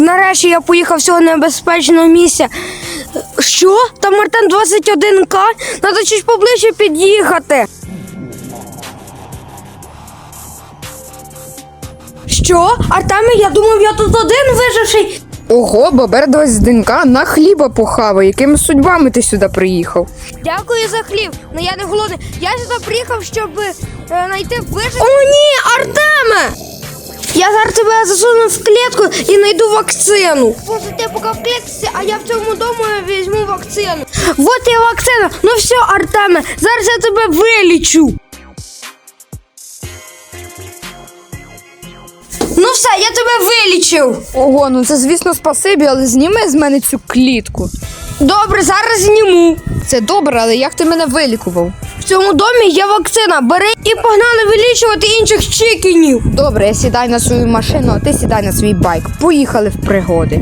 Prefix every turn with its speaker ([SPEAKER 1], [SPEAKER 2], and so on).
[SPEAKER 1] Нарешті я поїхав з цього небезпечного місця. Що? Там Артем 21К? Надо чуть поближче під'їхати. Що? Артеме, я думав, я тут один виживший.
[SPEAKER 2] Ого, бобер 21к на хліба похаває. Якими судьбами ти сюди приїхав?
[SPEAKER 1] Дякую за хліб, але я не голодний. Я сюди приїхав, щоб е, знайти вижив. О, ні! Я зараз тебе засуну в клітку і знайду вакцину. Боже, ти поки в клітці, а я в цьому дому візьму вакцину. Вот і вакцина. Ну все, Артеме, зараз я тебе вилічу. Ну все, я тебе вилічив.
[SPEAKER 2] Ого, ну це звісно спасибі, але зніми з мене цю клітку.
[SPEAKER 1] Добре, зараз зніму.
[SPEAKER 2] Це добре, але як ти мене вилікував?
[SPEAKER 1] В цьому домі є вакцина. Бери і погнали вилічувати інших чикінів.
[SPEAKER 2] Добре, я сідай на свою машину, а ти сідай на свій байк. Поїхали в пригоди.